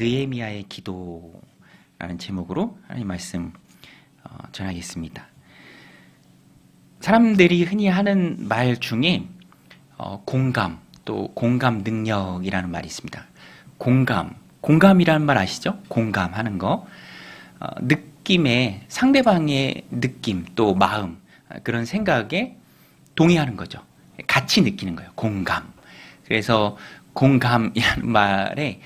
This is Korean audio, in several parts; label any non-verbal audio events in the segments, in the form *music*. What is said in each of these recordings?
느에미아의 기도라는 제목으로 하나님 말씀 어, 전하겠습니다. 사람들이 흔히 하는 말 중에 어, 공감 또 공감 능력이라는 말이 있습니다. 공감, 공감이라는 말 아시죠? 공감하는 거, 어, 느낌에 상대방의 느낌 또 마음 어, 그런 생각에 동의하는 거죠. 같이 느끼는 거예요. 공감. 그래서 공감이라는 말에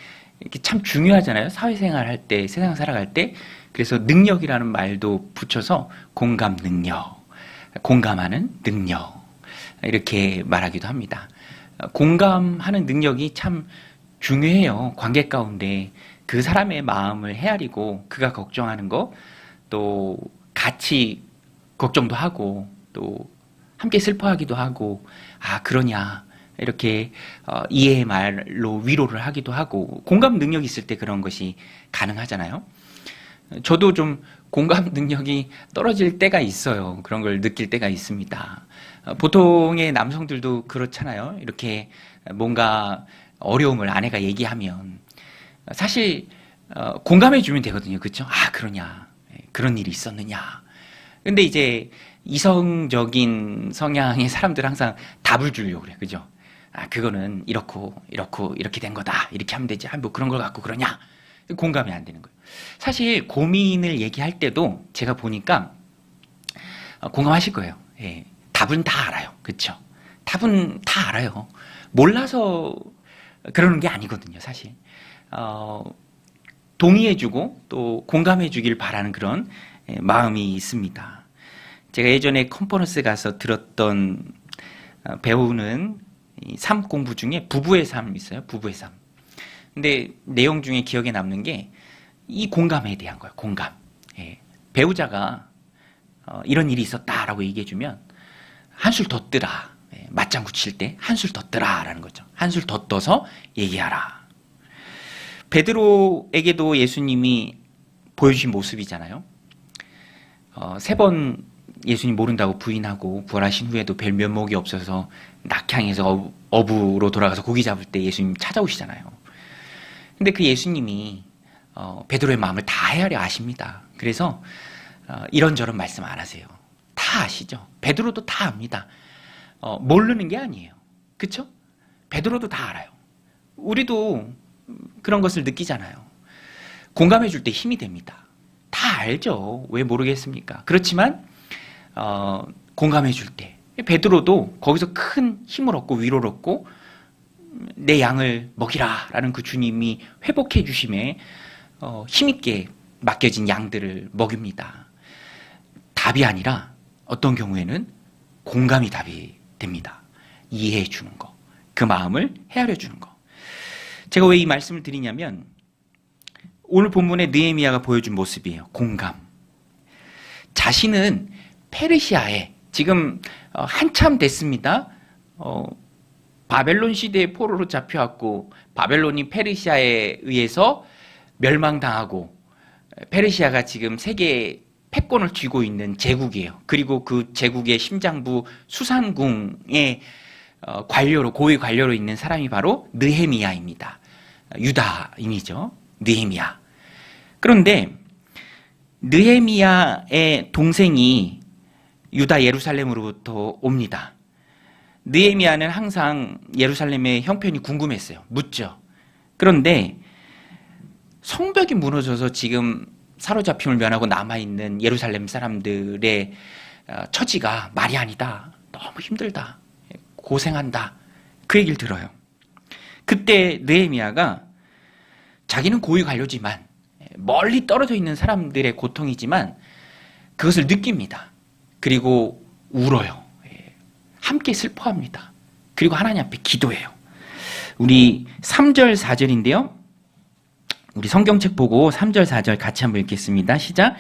이렇게 참 중요하잖아요. 사회생활 할 때, 세상 살아갈 때. 그래서 능력이라는 말도 붙여서 공감 능력, 공감하는 능력 이렇게 말하기도 합니다. 공감하는 능력이 참 중요해요. 관계 가운데 그 사람의 마음을 헤아리고 그가 걱정하는 거 또 같이 걱정도 하고 또 함께 슬퍼하기도 하고 아 그러냐 이렇게 어, 이해의 말로 위로를 하기도 하고 공감 능력이 있을 때 그런 것이 가능하잖아요. 저도 좀 공감 능력이 떨어질 때가 있어요. 그런 걸 느낄 때가 있습니다. 어, 보통의 남성들도 그렇잖아요. 이렇게 뭔가 어려움을 아내가 얘기하면 사실 어, 공감해 주면 되거든요. 그렇죠? 아 그러냐 예, 그런 일이 있었느냐. 근데 이제 이성적인 성향의 사람들 항상 답을 주려고 그래. 그죠? 아, 그거는 이렇고, 이렇고, 이렇게 된 거다. 이렇게 하면 되지. 아, 뭐 그런 걸 갖고 그러냐? 공감이 안 되는 거예요. 사실 고민을 얘기할 때도 제가 보니까 어, 공감하실 거예요. 예. 답은 다 알아요. 그쵸? 답은 다 알아요. 몰라서 그러는 게 아니거든요, 사실. 어, 동의해주고 또 공감해주길 바라는 그런 예, 마음이 있습니다. 제가 예전에 컨퍼런스 가서 들었던 어, 배우는 이 삶 공부 중에 부부의 삶 있어요. 부부의 삶. 근데 내용 중에 기억에 남는 게 이 공감에 대한 거예요. 공감. 예. 배우자가 어, 이런 일이 있었다라고 얘기해주면 한술 더 뜨라. 예. 맞장구 칠 때 한술 더 뜨라라는 거죠. 한술 더 떠서 얘기하라. 베드로에게도 예수님이 보여주신 모습이잖아요. 어, 세번 예수님 모른다고 부인하고 부활하신 후에도 별 면목이 없어서 낙향에서 어부로 돌아가서 고기 잡을 때 예수님 찾아오시잖아요. 근데 그 예수님이 어, 베드로의 마음을 다 헤아려 아십니다. 그래서 어, 이런저런 말씀 안 하세요. 다 아시죠? 베드로도 다 압니다. 어, 모르는 게 아니에요. 그쵸? 베드로도 다 알아요. 우리도 그런 것을 느끼잖아요. 공감해 줄 때 힘이 됩니다. 다 알죠. 왜 모르겠습니까? 그렇지만 어, 공감해 줄 때. 베드로도 거기서 큰 힘을 얻고 위로를 얻고 내 양을 먹이라라는 그 주님이 회복해 주심에 어, 힘있게 맡겨진 양들을 먹입니다. 답이 아니라 어떤 경우에는 공감이 답이 됩니다. 이해해 주는 거. 그 마음을 헤아려 주는 거. 제가 왜 이 말씀을 드리냐면 오늘 본문의 느헤미야가 보여준 모습이에요. 공감. 자신은 페르시아에 지금 어, 한참 됐습니다. 어, 바벨론 시대의 포로로 잡혀왔고 바벨론이 페르시아에 의해서 멸망당하고 페르시아가 지금 세계 패권을 쥐고 있는 제국이에요. 그리고 그 제국의 심장부 수산궁의 어, 관료로 고위 관료로 있는 사람이 바로 느헤미야입니다. 유다인이죠. 느헤미야. 그런데 느헤미야의 동생이 유다 예루살렘으로부터 옵니다. 느헤미야는 항상 예루살렘의 형편이 궁금했어요. 묻죠. 그런데 성벽이 무너져서 지금 사로잡힘을 면하고 남아있는 예루살렘 사람들의 어, 처지가 말이 아니다. 너무 힘들다. 고생한다. 그 얘기를 들어요. 그때 느헤미야가 자기는 고위 관료지만 멀리 떨어져 있는 사람들의 고통이지만 그것을 느낍니다. 그리고 울어요. 예. 함께 슬퍼합니다. 그리고 하나님 앞에 기도해요. 우리 3절, 4절인데요. 우리 성경책 보고 3절, 4절 같이 한번 읽겠습니다. 시작.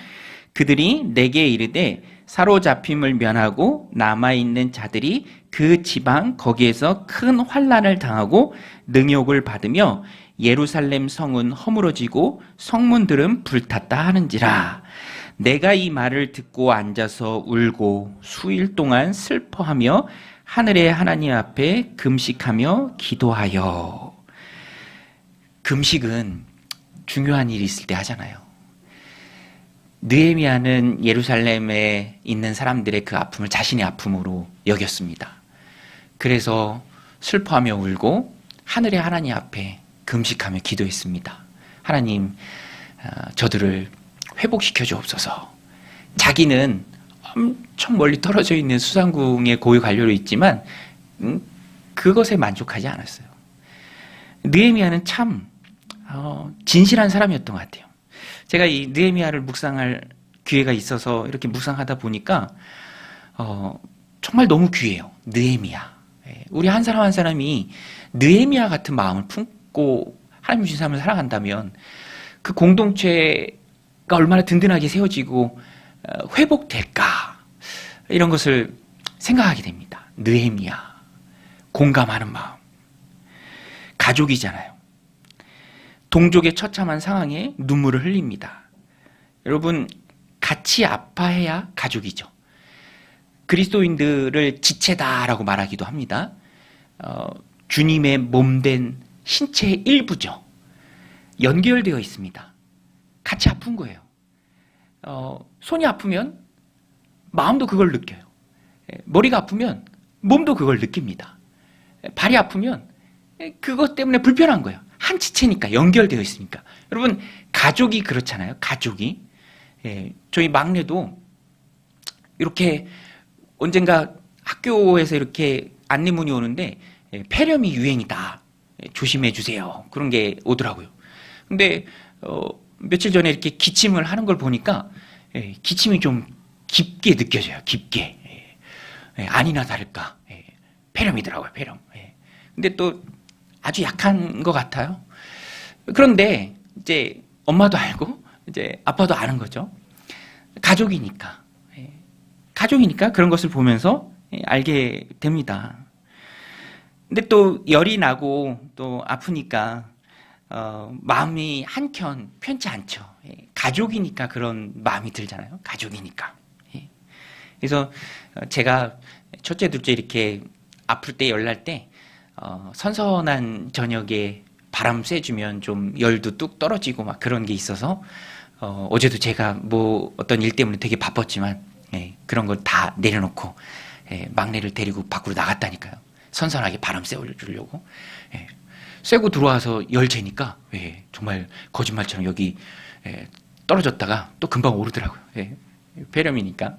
그들이 내게 이르되 사로잡힘을 면하고 남아있는 자들이 그 지방 거기에서 큰 환란을 당하고 능욕을 받으며 예루살렘 성은 허물어지고 성문들은 불탔다 하는지라 내가 이 말을 듣고 앉아서 울고 수일 동안 슬퍼하며 하늘의 하나님 앞에 금식하며 기도하여 금식은 중요한 일이 있을 때 하잖아요. 느헤미야는 예루살렘에 있는 사람들의 그 아픔을 자신의 아픔으로 여겼습니다. 그래서 슬퍼하며 울고 하늘의 하나님 앞에 금식하며 기도했습니다. 하나님, 아, 저들을 회복시켜 주옵소서. 자기는 엄청 멀리 떨어져 있는 수상궁의 고위 관료로 있지만 음, 그것에 만족하지 않았어요. 느헤미야는 참 어, 진실한 사람이었던 것 같아요. 제가 이 느헤미야를 묵상할 기회가 있어서 이렇게 묵상하다 보니까 어, 정말 너무 귀해요. 느헤미야. 예, 우리 한 사람 한 사람이 느헤미야 같은 마음을 품고 하나님 주신 삶을 살아간다면 그 공동체가 얼마나 든든하게 세워지고 어, 회복될까 이런 것을 생각하게 됩니다. 느헤미야 공감하는 마음 가족이잖아요. 동족의 처참한 상황에 눈물을 흘립니다. 여러분 같이 아파해야 가족이죠. 그리스도인들을 지체다라고 말하기도 합니다. 어, 주님의 몸된 신체의 일부죠. 연결되어 있습니다. 같이 아픈 거예요. 어, 손이 아프면 마음도 그걸 느껴요. 예, 머리가 아프면 몸도 그걸 느낍니다. 예, 발이 아프면 예, 그것 때문에 불편한 거예요. 한 지체니까 연결되어 있으니까. 여러분 가족이 그렇잖아요. 가족이 예, 저희 막내도 이렇게 언젠가 학교에서 이렇게 안내문이 오는데 예, 폐렴이 유행이다. 예, 조심해 주세요. 그런 게 오더라고요. 근데 어, 며칠 전에 이렇게 기침을 하는 걸 보니까 예, 기침이 좀 깊게 느껴져요. 깊게. 예, 예, 아니나 다를까 예, 폐렴이더라고요. 폐렴. 예. 근데 또 아주 약한 것 같아요. 그런데 이제 엄마도 알고 이제 아빠도 아는 거죠. 가족이니까. 예. 가족이니까 그런 것을 보면서 예, 알게 됩니다. 근데 또 열이 나고 또 아프니까 어, 마음이 한켠 편치 않죠. 예. 가족이니까 그런 마음이 들잖아요. 가족이니까. 예. 그래서 어, 제가 첫째, 둘째 이렇게 아플 때 열날 때 어, 선선한 저녁에 바람 쐬주면 좀 열도 뚝 떨어지고 막 그런 게 있어서 어, 어제도 제가 뭐 어떤 일 때문에 되게 바빴지만 예, 그런 걸 다 내려놓고 예, 막내를 데리고 밖으로 나갔다니까요. 선선하게 바람 쐬주려고. 예, 쐬고 들어와서 열 재니까 예, 정말 거짓말처럼 여기 예, 떨어졌다가 또 금방 오르더라고요. 예, 폐렴이니까.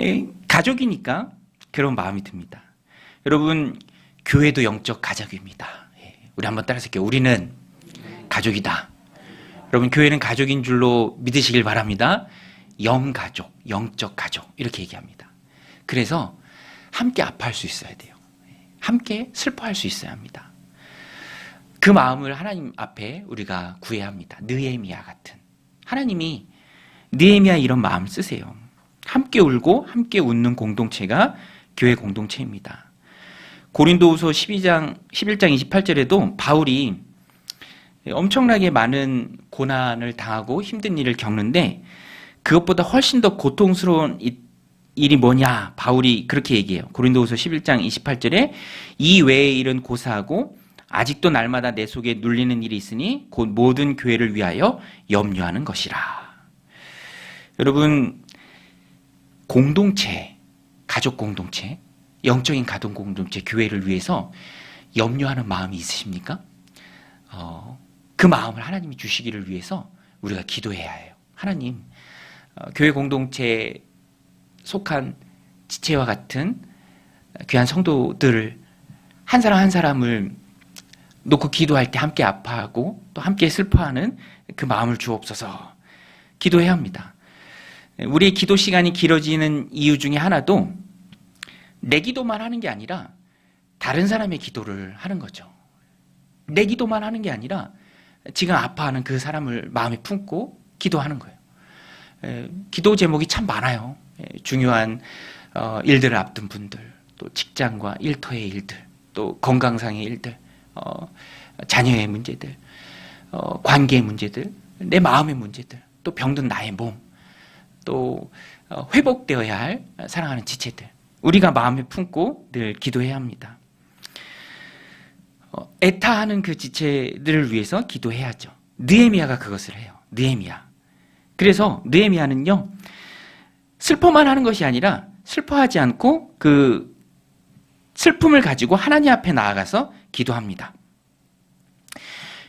예, 가족이니까 그런 마음이 듭니다. 여러분 교회도 영적 가족입니다. 예, 우리 한번 따라서 할게요. 우리는 가족이다. 여러분 교회는 가족인 줄로 믿으시길 바랍니다. 영가족, 영적 가족 이렇게 얘기합니다. 그래서 함께 아파할 수 있어야 돼요. 함께 슬퍼할 수 있어야 합니다. 그 마음을 하나님 앞에 우리가 구해야 합니다. 느헤미야 같은 하나님이 느헤미야 이런 마음 쓰세요. 함께 울고 함께 웃는 공동체가 교회 공동체입니다. 고린도후서 12장 11장 28절에도 바울이 엄청나게 많은 고난을 당하고 힘든 일을 겪는데 그것보다 훨씬 더 고통스러운 일이 뭐냐? 바울이 그렇게 얘기해요. 고린도후서 11장 28절에 이 외의 일은 고사하고 아직도 날마다 내 속에 눌리는 일이 있으니 곧 모든 교회를 위하여 염려하는 것이라. 여러분 공동체, 가족 공동체, 영적인 가족 공동체, 교회를 위해서 염려하는 마음이 있으십니까? 어, 그 마음을 하나님이 주시기를 위해서 우리가 기도해야 해요. 하나님, 어, 교회 공동체에 속한 지체와 같은 귀한 성도들을 한 사람 한 사람을 놓고 기도할 때 함께 아파하고 또 함께 슬퍼하는 그 마음을 주옵소서 기도해야 합니다. 우리의 기도 시간이 길어지는 이유 중에 하나도 내 기도만 하는 게 아니라 다른 사람의 기도를 하는 거죠. 내 기도만 하는 게 아니라 지금 아파하는 그 사람을 마음에 품고 기도하는 거예요. 에, 기도 제목이 참 많아요. 에, 중요한 어, 일들을 앞둔 분들, 또 직장과 일터의 일들, 또 건강상의 일들, 어, 자녀의 문제들, 어, 관계의 문제들, 내 마음의 문제들, 또 병든 나의 몸, 또 어, 회복되어야 할 사랑하는 지체들, 우리가 마음에 품고 늘 기도해야 합니다. 어, 애타하는 그 지체들을 위해서 기도해야죠. 느헤미야가 그것을 해요. 느헤미야. 그래서 느헤미야는요. 슬퍼만 하는 것이 아니라 슬퍼하지 않고 그 슬픔을 가지고 하나님 앞에 나아가서 기도합니다.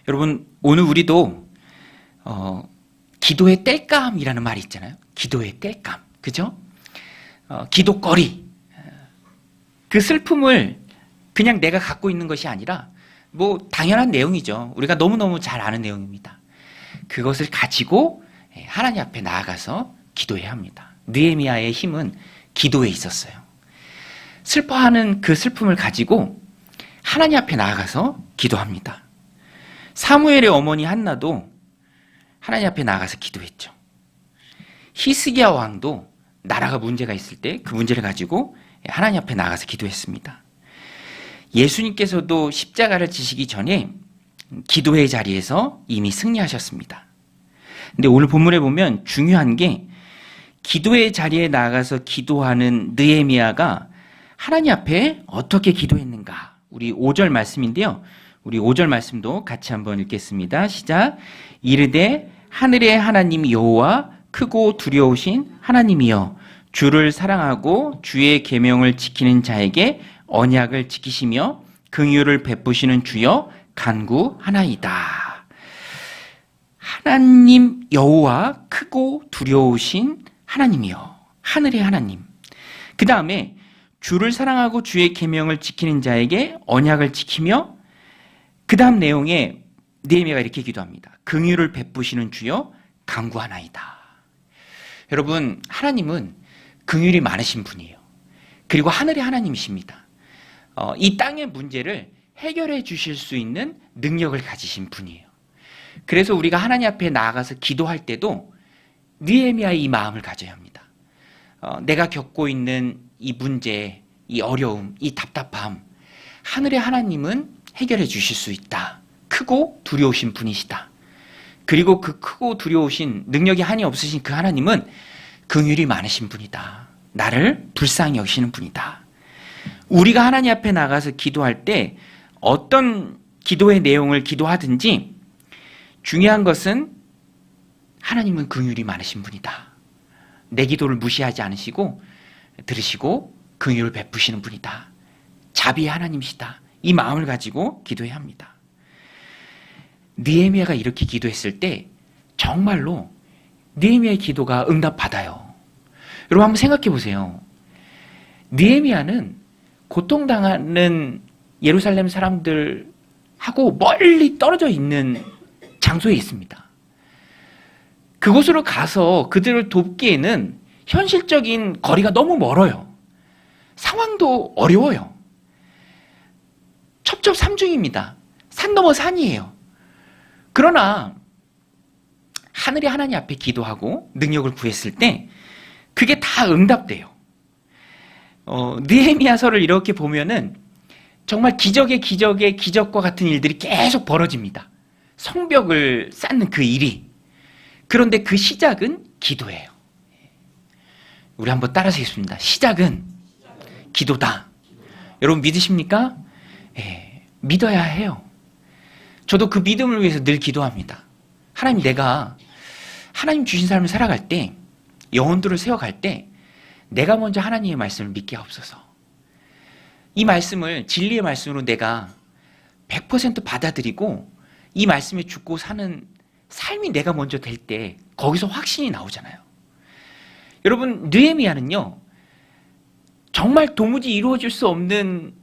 여러분 오늘 우리도 어, 기도의 땔감이라는 말이 있잖아요. 기도의 땔감, 그죠? 어, 기도거리. 그 슬픔을 그냥 내가 갖고 있는 것이 아니라 뭐 당연한 내용이죠. 우리가 너무너무 잘 아는 내용입니다. 그것을 가지고 예, 하나님 앞에 나아가서 기도해야 합니다. 느헤미야의 힘은 기도에 있었어요. 슬퍼하는 그 슬픔을 가지고 하나님 앞에 나아가서 기도합니다. 사무엘의 어머니 한나도 하나님 앞에 나아가서 기도했죠. 히스기야 왕도 나라가 문제가 있을 때 그 문제를 가지고 하나님 앞에 나가서 기도했습니다. 예수님께서도 십자가를 지시기 전에 기도의 자리에서 이미 승리하셨습니다. 근데 오늘 본문에 보면 중요한 게 기도의 자리에 나가서 기도하는 느헤미야가 하나님 앞에 어떻게 기도했는가? 우리 5절 말씀인데요. 우리 5절 말씀도 같이 한번 읽겠습니다. 시작. 이르되 하늘의 하나님 여호와 크고 두려우신 하나님이여 주를 사랑하고 주의 계명을 지키는 자에게 언약을 지키시며 긍휼을 베푸시는 주여 간구하나이다. 하나님 여호와 크고 두려우신 하나님이여 하늘의 하나님. 그 다음에 주를 사랑하고 주의 계명을 지키는 자에게 언약을 지키며 그 다음 내용에 느헤미야가 이렇게 기도합니다. 긍휼을 베푸시는 주여 강구하나이다. 여러분 하나님은 긍휼이 많으신 분이에요. 그리고 하늘의 하나님이십니다. 어, 이 땅의 문제를 해결해 주실 수 있는 능력을 가지신 분이에요. 그래서 우리가 하나님 앞에 나아가서 기도할 때도 느헤미야의 이 마음을 가져야 합니다. 어, 내가 겪고 있는 이 문제, 이 어려움, 이 답답함, 하늘의 하나님은 해결해 주실 수 있다. 크고 두려우신 분이시다. 그리고 그 크고 두려우신 능력이 한이 없으신 그 하나님은 긍휼이 많으신 분이다. 나를 불쌍히 여기시는 분이다. 우리가 하나님 앞에 나가서 기도할 때 어떤 기도의 내용을 기도하든지 중요한 것은 하나님은 긍휼이 많으신 분이다. 내 기도를 무시하지 않으시고 들으시고 긍휼을 베푸시는 분이다. 자비의 하나님이시다. 이 마음을 가지고 기도해야 합니다. 느헤미야가 이렇게 기도했을 때 정말로 느헤미야의 기도가 응답받아요. 여러분 한번 생각해 보세요. 느헤미야는 고통당하는 예루살렘 사람들하고 멀리 떨어져 있는 장소에 있습니다. 그곳으로 가서 그들을 돕기에는 현실적인 거리가 너무 멀어요. 상황도 어려워요. 첩첩삼중입니다. 산 넘어 산이에요. 그러나 하늘의 하나님 앞에 기도하고 능력을 구했을 때 그게 다 응답돼요. 어, 느헤미야서를 이렇게 보면은 정말 기적의 기적의 기적과 같은 일들이 계속 벌어집니다. 성벽을 쌓는 그 일이. 그런데 그 시작은 기도예요. 우리 한번 따라서 읽습니다. 시작은 기도다. 여러분 믿으십니까? 예, 믿어야 해요. 저도 그 믿음을 위해서 늘 기도합니다. 하나님 내가 하나님 주신 삶을 살아갈 때 영혼들을 세워갈 때 내가 먼저 하나님의 말씀을 믿게 하옵소서. 이 말씀을 진리의 말씀으로 내가 100% 받아들이고 이 말씀에 죽고 사는 삶이 내가 먼저 될 때 거기서 확신이 나오잖아요. 여러분 느헤미야는요. 정말 도무지 이루어질 수 없는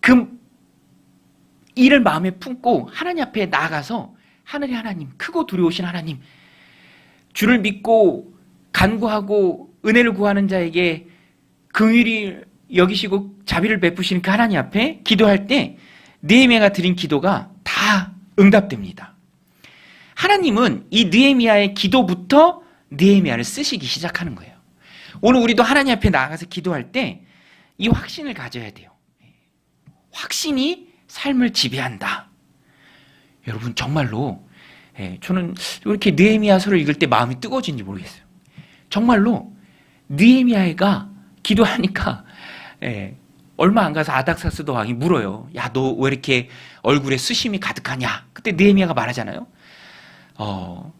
그 일을 마음에 품고 하나님 앞에 나아가서 하늘의 하나님, 크고 두려우신 하나님, 주를 믿고 간구하고 은혜를 구하는 자에게 긍휼이 여기시고 자비를 베푸시는 그 하나님 앞에 기도할 때 느헤미야가 드린 기도가 다 응답됩니다. 하나님은 이 느헤미야의 기도부터 느헤미야를 쓰시기 시작하는 거예요. 오늘 우리도 하나님 앞에 나가서 기도할 때 이 확신을 가져야 돼요. 확신이 삶을 지배한다. 여러분 정말로 예, 저는 이렇게 느헤미야서를 읽을 때 마음이 뜨거워지는지 모르겠어요. 정말로 느헤미야가 기도하니까 예, 얼마 안 가서 아닥사스도 왕이 물어요. 야 너 왜 이렇게 얼굴에 수심이 가득하냐? 그때 느헤미야가 말하잖아요. 어,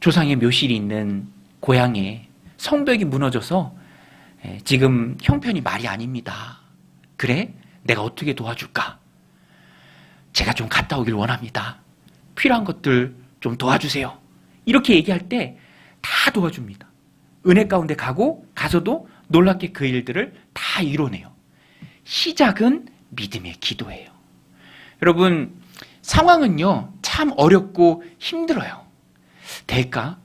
조상의 묘실이 있는 고향에 성벽이 무너져서 예, 지금 형편이 말이 아닙니다. 그래? 내가 어떻게 도와줄까? 제가 좀 갔다 오길 원합니다. 필요한 것들 좀 도와주세요. 이렇게 얘기할 때 다 도와줍니다. 은혜 가운데 가고 가서도 놀랍게 그 일들을 다 이뤄내요. 시작은 믿음의 기도예요. 여러분, 상황은요, 참 어렵고 힘들어요. 될까?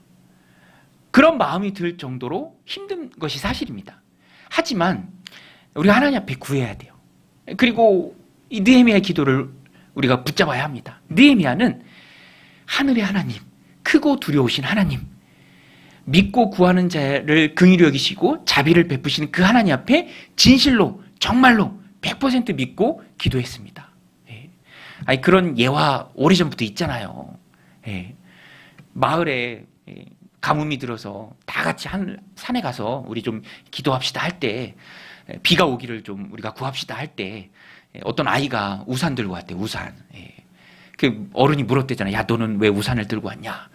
그런 마음이 들 정도로 힘든 것이 사실입니다. 하지만 우리가 하나님 앞에 구해야 돼요. 그리고 이 느헤미야의 기도를 우리가 붙잡아야 합니다. 느헤미야는 하늘의 하나님, 크고 두려우신 하나님, 믿고 구하는 자를 긍휼히 여기시고 자비를 베푸시는 그 하나님 앞에 진실로 정말로 100% 믿고 기도했습니다. 예. 아니 그런 예화 오래전부터 있잖아요. 예. 마을에 예, 가뭄이 들어서 다 같이 한 산에 가서 우리 좀 기도합시다 할 때 비가 오기를 좀 우리가 구합시다 할 때 어떤 아이가 우산 들고 왔대 우산. 예. 그 어른이 물었대잖아. 야 너는 왜 우산을 들고 왔냐?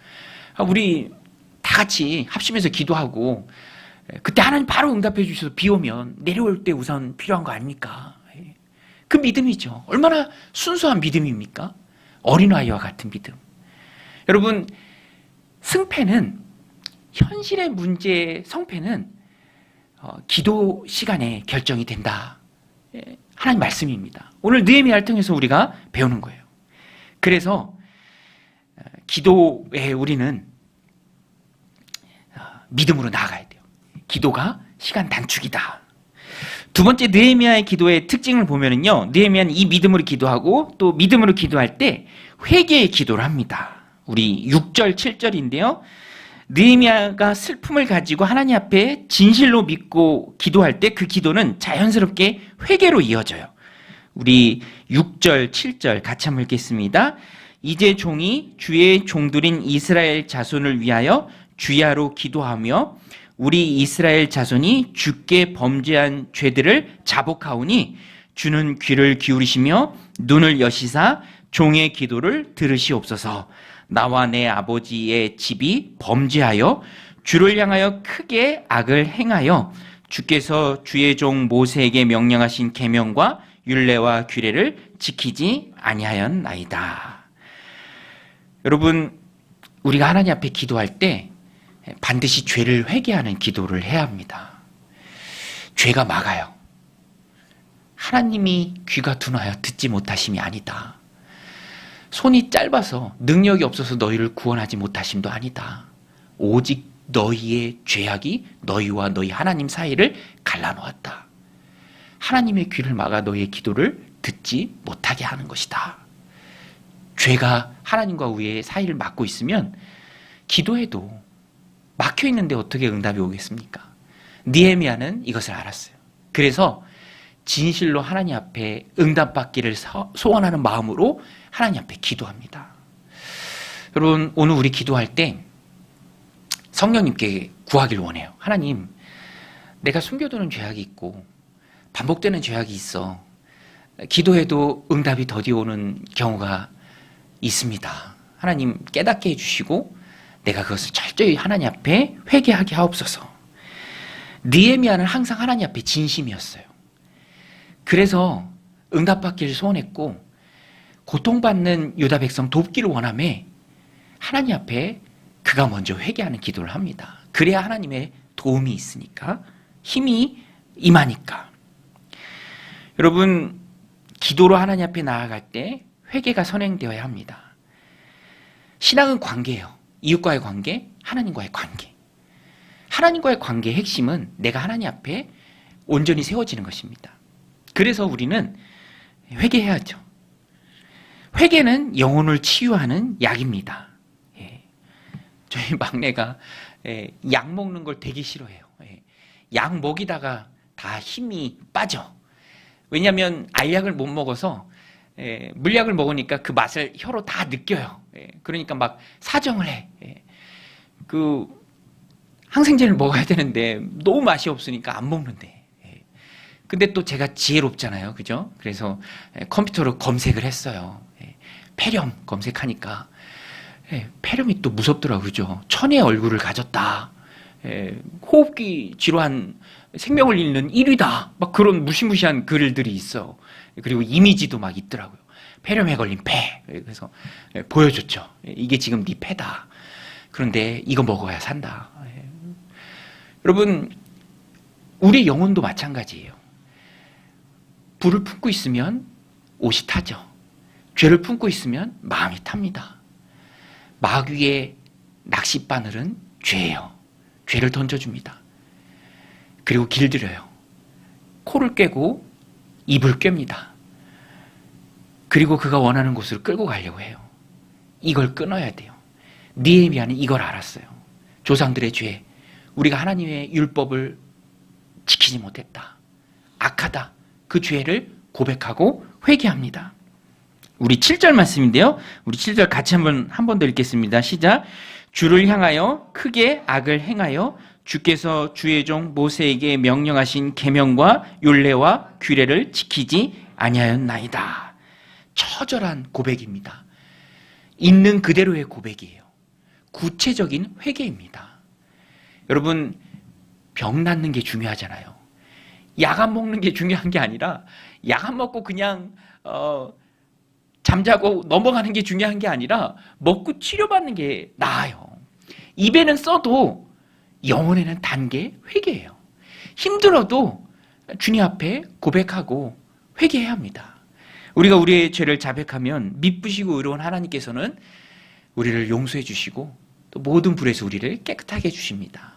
아, 우리 다 같이 합심해서 기도하고 예, 그때 하나님 바로 응답해 주셔서 비 오면 내려올 때 우산 필요한 거 아닙니까? 예. 그 믿음이죠. 얼마나 순수한 믿음입니까? 어린아이와 같은 믿음. 여러분 승패는 현실의 문제 성패는 어, 기도 시간에 결정이 된다. 예, 하나님 말씀입니다. 오늘 느헤미야를 통해서 우리가 배우는 거예요. 그래서 어, 기도에 우리는 어, 믿음으로 나아가야 돼요. 기도가 시간 단축이다. 두 번째 느헤미야의 기도의 특징을 보면은요. 느헤미야는 이 믿음으로 기도하고 또 믿음으로 기도할 때 회개의 기도를 합니다. 우리 6절 7절인데요. 느헤미야가 슬픔을 가지고 하나님 앞에 진실로 믿고 기도할 때 그 기도는 자연스럽게 회개로 이어져요. 우리 6절 7절 같이 한번 읽겠습니다. 이제 종이 주의 종들인 이스라엘 자손을 위하여 주야로 기도하며 우리 이스라엘 자손이 주께 범죄한 죄들을 자복하오니 주는 귀를 기울이시며 눈을 여시사 종의 기도를 들으시옵소서. 나와 내 아버지의 집이 범죄하여 주를 향하여 크게 악을 행하여 주께서 주의 종 모세에게 명령하신 계명과 율례와 규례를 지키지 아니하였나이다. 여러분 우리가 하나님 앞에 기도할 때 반드시 죄를 회개하는 기도를 해야 합니다. 죄가 막아요. 하나님이 귀가 둔하여 듣지 못하심이 아니다. 손이 짧아서 능력이 없어서 너희를 구원하지 못하심도 아니다. 오직 너희의 죄악이 너희와 너희 하나님 사이를 갈라놓았다. 하나님의 귀를 막아 너희의 기도를 듣지 못하게 하는 것이다. 죄가 하나님과 우리의 사이를 막고 있으면 기도해도 막혀 있는데 어떻게 응답이 오겠습니까? 니에미아는 이것을 알았어요. 그래서 진실로 하나님 앞에 응답받기를 소원하는 마음으로 하나님 앞에 기도합니다. 여러분, 오늘 우리 기도할 때 성령님께 구하길 원해요. 하나님, 내가 숨겨두는 죄악이 있고 반복되는 죄악이 있어. 기도해도 응답이 더디 오는 경우가 있습니다. 하나님 깨닫게 해주시고 내가 그것을 철저히 하나님 앞에 회개하게 하옵소서. 니에미아는 항상 하나님 앞에 진심이었어요. 그래서 응답받기를 소원했고 고통받는 유다 백성 돕기를 원함에 하나님 앞에 그가 먼저 회개하는 기도를 합니다. 그래야 하나님의 도움이 있으니까 힘이 임하니까. 여러분 기도로 하나님 앞에 나아갈 때 회개가 선행되어야 합니다. 신앙은 관계예요. 이웃과의 관계, 하나님과의 관계. 하나님과의 관계의 핵심은 내가 하나님 앞에 온전히 세워지는 것입니다. 그래서 우리는 회개해야죠. 회개는 영혼을 치유하는 약입니다. 예. 저희 *laughs* 막내가 예, 약 먹는 걸 되게 싫어해요. 예. 약 먹이다가 다 힘이 빠져. 왜냐하면 알약을 못 먹어서 예, 물약을 먹으니까 그 맛을 혀로 다 느껴요. 예, 그러니까 막 사정을 해. 예. 그 항생제를 먹어야 되는데 너무 맛이 없으니까 안 먹는데. 예. 근데 또 제가 지혜롭잖아요, 그죠? 그래서 예, 컴퓨터로 검색을 했어요. 예, 폐렴 검색하니까 예, 폐렴이 또 무섭더라고요. 그죠? 천의 얼굴을 가졌다. 예, 호흡기 질환 생명을 잃는 1위다. 막 그런 무시무시한 글들이 있어. 그리고 이미지도 막 있더라고요. 폐렴에 걸린 폐. 그래서 예, 보여줬죠. 예, 이게 지금 네 폐다. 그런데 이거 먹어야 산다. 예. 여러분, 우리 영혼도 마찬가지예요. 불을 품고 있으면 옷이 타죠. 죄를 품고 있으면 마음이 탑니다. 마귀의 낚싯바늘은 죄예요. 죄를 던져줍니다. 그리고 길들여요. 코를 꿰고 입을 꿰입니다. 그리고 그가 원하는 곳으로 끌고 가려고 해요. 이걸 끊어야 돼요. 니에미아는 이걸 알았어요. 조상들의 죄. 우리가 하나님의 율법을 지키지 못했다. 악하다. 그 죄를 고백하고 회개합니다. 우리 7절 말씀인데요. 우리 7절 같이 한번 한 번 더 읽겠습니다. 시작. 주를 향하여 크게 악을 행하여 주께서 주의 종 모세에게 명령하신 계명과 율례와 규례를 지키지 아니하였나이다. 처절한 고백입니다. 있는 그대로의 고백이에요. 구체적인 회개입니다. 여러분 병 낫는 게 중요하잖아요. 약 안 먹는 게 중요한 게 아니라 약 안 먹고 그냥 어, 잠자고 넘어가는 게 중요한 게 아니라 먹고 치료받는 게 나아요. 입에는 써도 영혼에는 단게 회개예요. 힘들어도 주님 앞에 고백하고 회개해야 합니다. 우리가 우리의 죄를 자백하면 미쁘시고 의로운 하나님께서는 우리를 용서해 주시고 또 모든 불에서 우리를 깨끗하게 해 주십니다.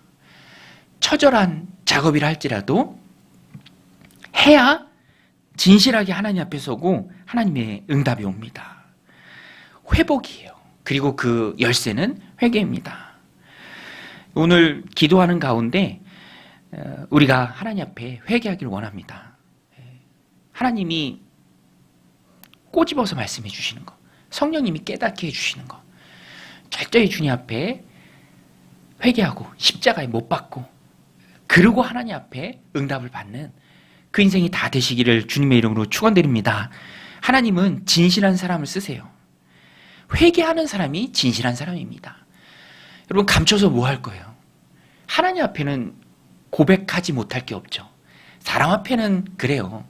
처절한 작업이라 할지라도 해야 진실하게 하나님 앞에 서고 하나님의 응답이 옵니다. 회복이에요. 그리고 그 열쇠는 회개입니다. 오늘 기도하는 가운데 어, 우리가 하나님 앞에 회개하기를 원합니다. 하나님이 꼬집어서 말씀해 주시는 거, 성령님이 깨닫게 해 주시는 거, 철저히 주님 앞에 회개하고 십자가에 못 박고 그리고 하나님 앞에 응답을 받는 그 인생이 다 되시기를 주님의 이름으로 축원드립니다. 하나님은 진실한 사람을 쓰세요. 회개하는 사람이 진실한 사람입니다. 여러분 감춰서 뭐 할 거예요? 하나님 앞에는 고백하지 못할 게 없죠. 사람 앞에는 그래요.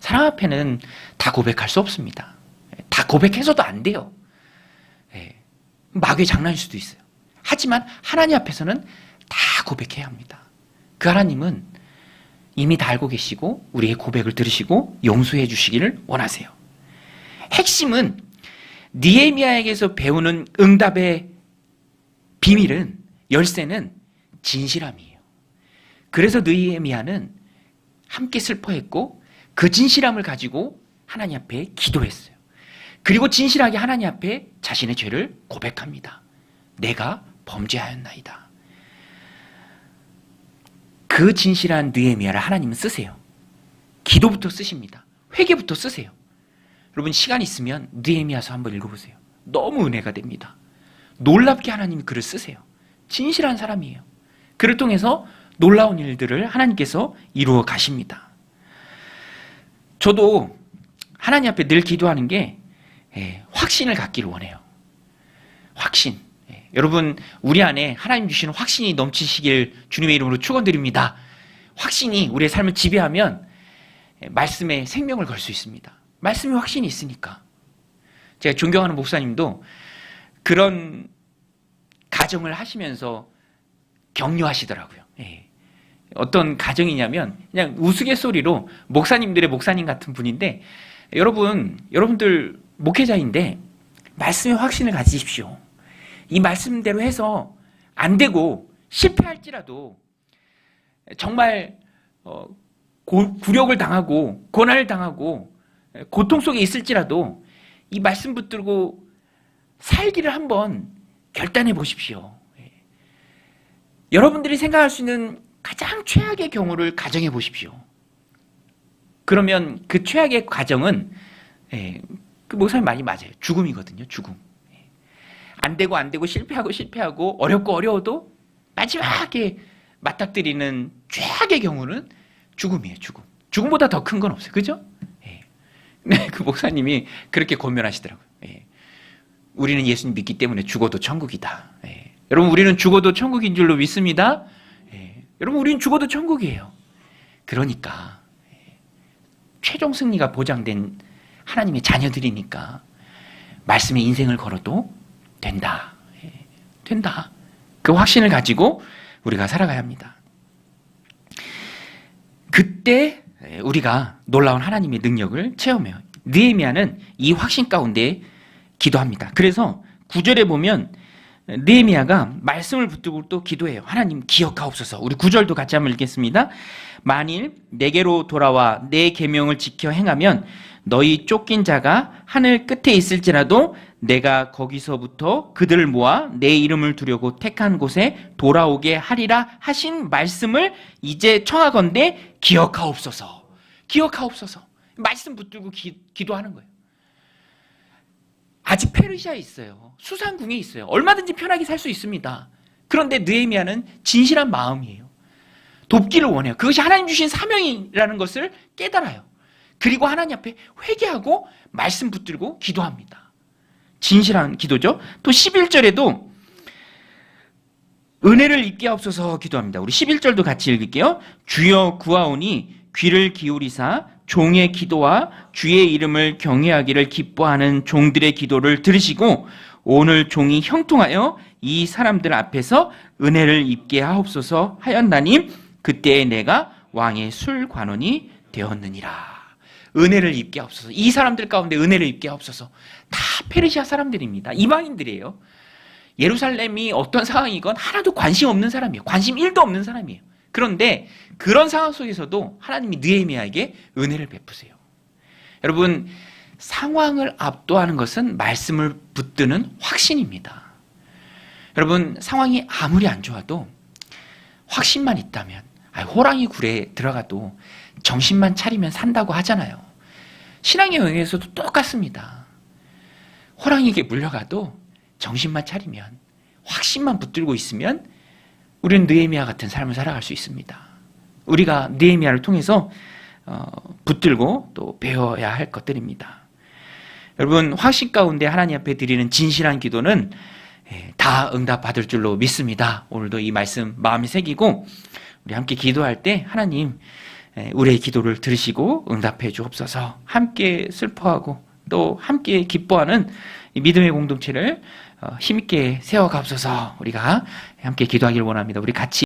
사람 앞에는 다 고백할 수 없습니다. 다 고백해서도 안 돼요. 예. 마귀의 장난일 수도 있어요. 하지만 하나님 앞에서는 다 고백해야 합니다. 그 하나님은 이미 다 알고 계시고 우리의 고백을 들으시고 용서해 주시기를 원하세요. 핵심은 니에미아에게서 배우는 응답의 비밀은 열쇠는 진실함이에요. 그래서 느에미아는 함께 슬퍼했고 그 진실함을 가지고 하나님 앞에 기도했어요. 그리고 진실하게 하나님 앞에 자신의 죄를 고백합니다. 내가 범죄하였나이다. 그 진실한 느에미아를 하나님은 쓰세요. 기도부터 쓰십니다. 회개부터 쓰세요. 여러분 시간 있으면 느에미아서 한번 읽어보세요. 너무 은혜가 됩니다. 놀랍게 하나님이 글을 쓰세요. 진실한 사람이에요. 그를 통해서 놀라운 일들을 하나님께서 이루어 가십니다. 저도 하나님 앞에 늘 기도하는 게 예, 확신을 갖기를 원해요. 확신. 예, 여러분 우리 안에 하나님 주시는 확신이 넘치시길 주님의 이름으로 축원드립니다. 확신이 우리의 삶을 지배하면 예, 말씀에 생명을 걸 수 있습니다. 말씀에 확신이 있으니까. 제가 존경하는 목사님도 그런 가정을 하시면서 격려하시더라고요. 예. 어떤 가정이냐면 그냥 우스갯소리로 목사님들의 목사님 같은 분인데 여러분 여러분들 목회자인데 말씀에 확신을 가지십시오. 이 말씀대로 해서 안 되고 실패할지라도 정말 어, 고, 굴욕을 당하고 고난을 당하고 고통 속에 있을지라도 이 말씀 붙들고 살기를 한번 결단해 보십시오. 예. 여러분들이 생각할 수 있는 가장 최악의 경우를 가정해 보십시오. 그러면 그 최악의 가정은 예, 그 목사님 많이 맞아요. 죽음이거든요. 죽음. 예. 안 되고 안 되고 실패하고 실패하고 어렵고 어려워도 마지막에 맞닥뜨리는 최악의 경우는 죽음이에요. 죽음. 죽음보다 더 큰 건 없어요. 그죠? 예. 네, 그 목사님이 그렇게 고면하시더라고요. 예. 우리는 예수님 믿기 때문에 죽어도 천국이다. 예. 여러분 우리는 죽어도 천국인 줄로 믿습니다. 예. 여러분 우리는 죽어도 천국이에요. 그러니까 예. 최종 승리가 보장된 하나님의 자녀들이니까 말씀에 인생을 걸어도 된다. 예. 된다. 그 확신을 가지고 우리가 살아가야 합니다. 그때 우리가 놀라운 하나님의 능력을 체험해요. 느헤미야는 이 확신 가운데 기도합니다. 그래서 구절에 보면 느헤미야가 말씀을 붙들고 또 기도해요. 하나님 기억하옵소서. 우리 구절도 같이 한번 읽겠습니다. 만일 내게로 돌아와 내 계명을 지켜 행하면 너희 쫓긴 자가 하늘 끝에 있을지라도 내가 거기서부터 그들을 모아 내 이름을 두려고 택한 곳에 돌아오게 하리라 하신 말씀을 이제 청하건대 기억하옵소서. 기억하옵소서. 말씀 붙들고 기, 기도하는 거예요. 아직 페르시아에 있어요. 수상궁에 있어요. 얼마든지 편하게 살 수 있습니다. 그런데 느헤미야는 진실한 마음이에요. 돕기를 원해요. 그것이 하나님 주신 사명이라는 것을 깨달아요. 그리고 하나님 앞에 회개하고 말씀 붙들고 기도합니다. 진실한 기도죠. 또 11절에도 은혜를 입게 하옵소서 기도합니다. 우리 11절도 같이 읽을게요. 주여 구하오니 귀를 기울이사 종의 기도와 주의 이름을 경외하기를 기뻐하는 종들의 기도를 들으시고 오늘 종이 형통하여 이 사람들 앞에서 은혜를 입게 하옵소서 하였나니 그때에 내가 왕의 술 관원이 되었느니라. 은혜를 입게 하옵소서. 이 사람들 가운데 은혜를 입게 하옵소서. 다 페르시아 사람들입니다. 이방인들이에요. 예루살렘이 어떤 상황이건 하나도 관심 없는 사람이에요. 관심 1도 없는 사람이에요. 그런데 그런 상황 속에서도 하나님이 느헤미야에게 은혜를 베푸세요. 여러분 상황을 압도하는 것은 말씀을 붙드는 확신입니다. 여러분 상황이 아무리 안 좋아도 확신만 있다면 호랑이 굴에 들어가도 정신만 차리면 산다고 하잖아요. 신앙의 영역에서도 똑같습니다. 호랑이에게 물려가도 정신만 차리면 확신만 붙들고 있으면 우리는 느헤미야 같은 삶을 살아갈 수 있습니다. 우리가 느헤미야를 통해서 어, 붙들고 또 배워야 할 것들입니다. 여러분 확신 가운데 하나님 앞에 드리는 진실한 기도는 예, 다 응답 받을 줄로 믿습니다. 오늘도 이 말씀 마음에 새기고 우리 함께 기도할 때 하나님 예, 우리의 기도를 들으시고 응답해 주옵소서. 함께 슬퍼하고 또 함께 기뻐하는 이 믿음의 공동체를 어, 힘있게 세워가옵소서. 우리가 함께 기도하기를 원합니다. 우리 같이